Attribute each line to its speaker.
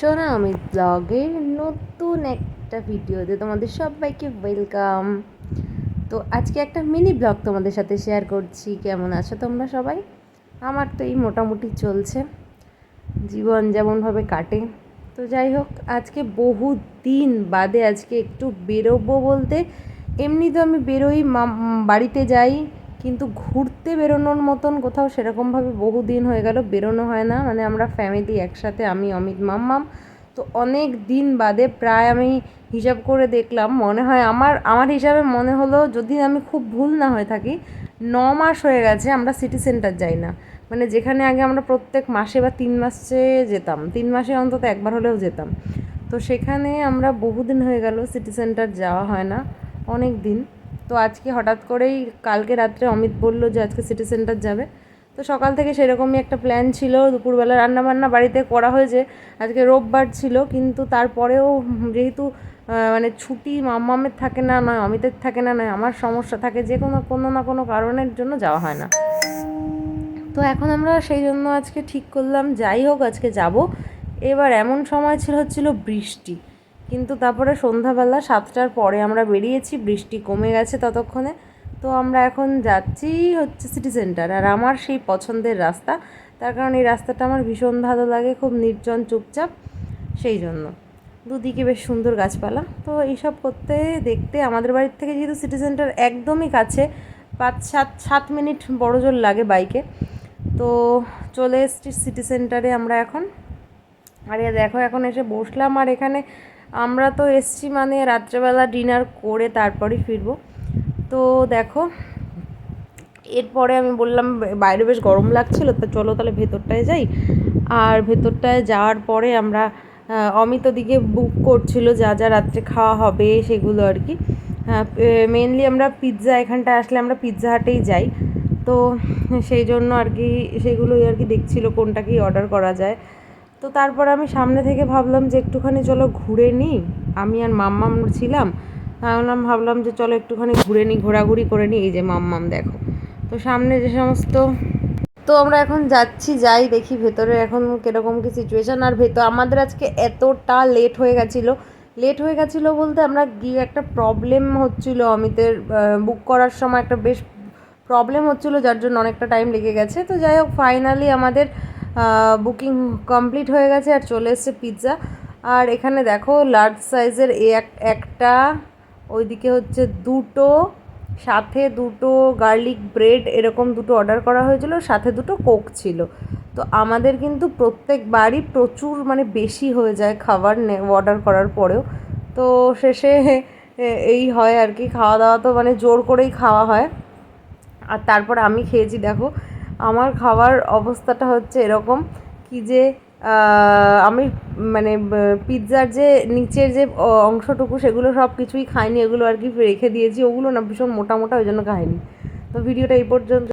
Speaker 1: সোনা আমি ব্লগের নতুন একটা ভিডিওতে তোমাদের সবাইকে ওয়েলকাম তো আজকে একটা মিনি ব্লগ তোমাদের সাথে শেয়ার করছি, কেমন আছো তোমরা সবাই? আমার তো এই মোটামুটি চলছে, জীবন যেমনভাবে কাটে। তো যাই হোক, আজকে বহু দিন বাদে আজকে একটু বেরোবো বলতে, এমনি তো আমি বেরোই বাড়িতে যাই কিন্তু ঘুরতে বেরোনোর মতন কোথাও সেরকমভাবে বহু দিন হয়ে গেল, বেরোনো হয় না। মানে আমরা ফ্যামিলি একসাথে, আমি, অমিত, মাম্মাম। তো অনেক দিন বাদে প্রায় আমি হিসাব করে দেখলাম, মনে হয় আমার আমার হিসাবে মনে হলো যদি আমি খুব ভুল না হয়ে থাকি, ন মাস হয়ে গেছে আমরা সিটি সেন্টার যাই না। মানে যেখানে আগে আমরা প্রত্যেক মাসে বা তিন মাসে যেতাম, তিন মাসে অন্তত একবার হলেও যেতাম। তো সেখানে আমরা বহুদিন হয়ে গেল সিটি সেন্টার যাওয়া হয় না, অনেক দিন। তো আজকে হঠাৎ করেই কালকে রাত্রে অমিত বলল যে আজকে সিটি সেন্টার যাবে। তো সকাল থেকে সেরকমই একটা প্ল্যান ছিল। দুপুরবেলা রান্নাবান্না বাড়িতে করা হয়েছে। আজকে রোববার ছিল, কিন্তু তারপরেও যেহেতু মানে ছুটি মাম্মামের থাকে না, নয় অমিতের থাকে না, নয় আমার সমস্যা থাকে, যে কোনো কোনো না কোনো কারণের জন্য যাওয়া হয় না। তো এখন আমরা সেই জন্য আজকে ঠিক করলাম। যাই হোক, আজকে যাব। এবার এমন সময় ছিল, হচ্ছিল বৃষ্টি। কিন্তু তারপরে সন্ধ্যাবেলা সাতটার পরে আমরা বেরিয়েছি, বৃষ্টি কমে গেছে ততক্ষণে। তো আমরা এখন যাচ্ছি হচ্ছে সিটি সেন্টার আর আমার সেই পছন্দের রাস্তা। তার কারণ এই রাস্তাটা আমার ভীষণ ভালো লাগে, খুব নির্জন, চুপচাপ, সেই জন্য। দুদিকে বেশ সুন্দর গাছপালা। তো এইসব করতে, দেখতে আমাদের বাড়ির থেকে যেহেতু সিটি সেন্টার একদমই কাছে, পাঁচ, সাত সাত মিনিট বড় জোর লাগে বাইকে। তো চলে এসছি সিটি সেন্টারে আমরা এখন। আরে দেখো, এখন এসে বসলাম, আর এখানে আমরা তো এসছি মানে রাত্রেবেলা ডিনার করে তারপরেই ফিরবো। তো দেখো, এরপরে আমি বললাম, বাইরে বেশ গরম লাগছিল, তো চলো তাহলে ভেতরটায় যাই। আর ভেতরটায় যাওয়ার পরে আমরা অমিত দিকে বুক করছিল যা যা রাত্রে খাওয়া হবে সেগুলো আর কি। মেনলি আমরা পিৎজা এখানটায় আসলে আমরা পিৎজা হাটেই যাই। তো সেই জন্য আর কি সেগুলোই আর কি দেখছিল কোনটা কি অর্ডার করা যায়। তো তারপর আমি সামনে থেকে ভাবলাম যে একটুখানি চলো ঘুরে নিই। আমি আর মাম্মাম ছিলাম ভাবলাম ভাবলাম যে চলো একটুখানি ঘুরে নিই, ঘোরাঘুরি করে নিই, এই যে মাম্মাম দেখো। তো সামনে যে সমস্ত, তো আমরা এখন যাচ্ছি, যাই দেখি ভেতরে এখন কীরকম কি সিচুয়েশান আর ভেতর, আমাদের আজকে এতটা লেট হয়ে গেছিল। লেট হয়ে গেছিল বলতে আমরা গিয়ে একটা প্রবলেম হচ্ছিল অমিতের বুক করার সময়, একটা বেশ প্রবলেম হচ্ছিল, যার জন্য অনেকটা টাইম লেগে গেছে। তো যাই হোক ফাইনালি আমাদের বুকিং কমপ্লিট হয়ে গেছে আর চলে এসছে পিৎজা। আর এখানে দেখো লার্জ সাইজের এক একটা, ওইদিকে হচ্ছে দুটো, সাথে দুটো গার্লিক ব্রেড এরকম দুটো অর্ডার করা হয়েছিল, সাথে দুটো কোক ছিল। তো আমাদের কিন্তু প্রত্যেকবারই প্রচুর মানে বেশি হয়ে যায় খাবার অর্ডার করার পরেও। তো শেষে এই হয় আর কি, খাওয়া দাওয়া তো মানে জোর করেই খাওয়া হয়। আর তারপর আমি খেয়েছি, দেখো আমার খাওয়ার অবস্থাটা হচ্ছে এরকম কি যে আমি মানে পিৎজার যে নিচের যে অংশটুকু সেগুলো সব কিছুই খাইনি, এগুলো আর কি রেখে দিয়েছি, ওগুলো না ভীষণ মোটা মোটা ওই জন্য খাইনি। তো ভিডিওটা এই পর্যন্ত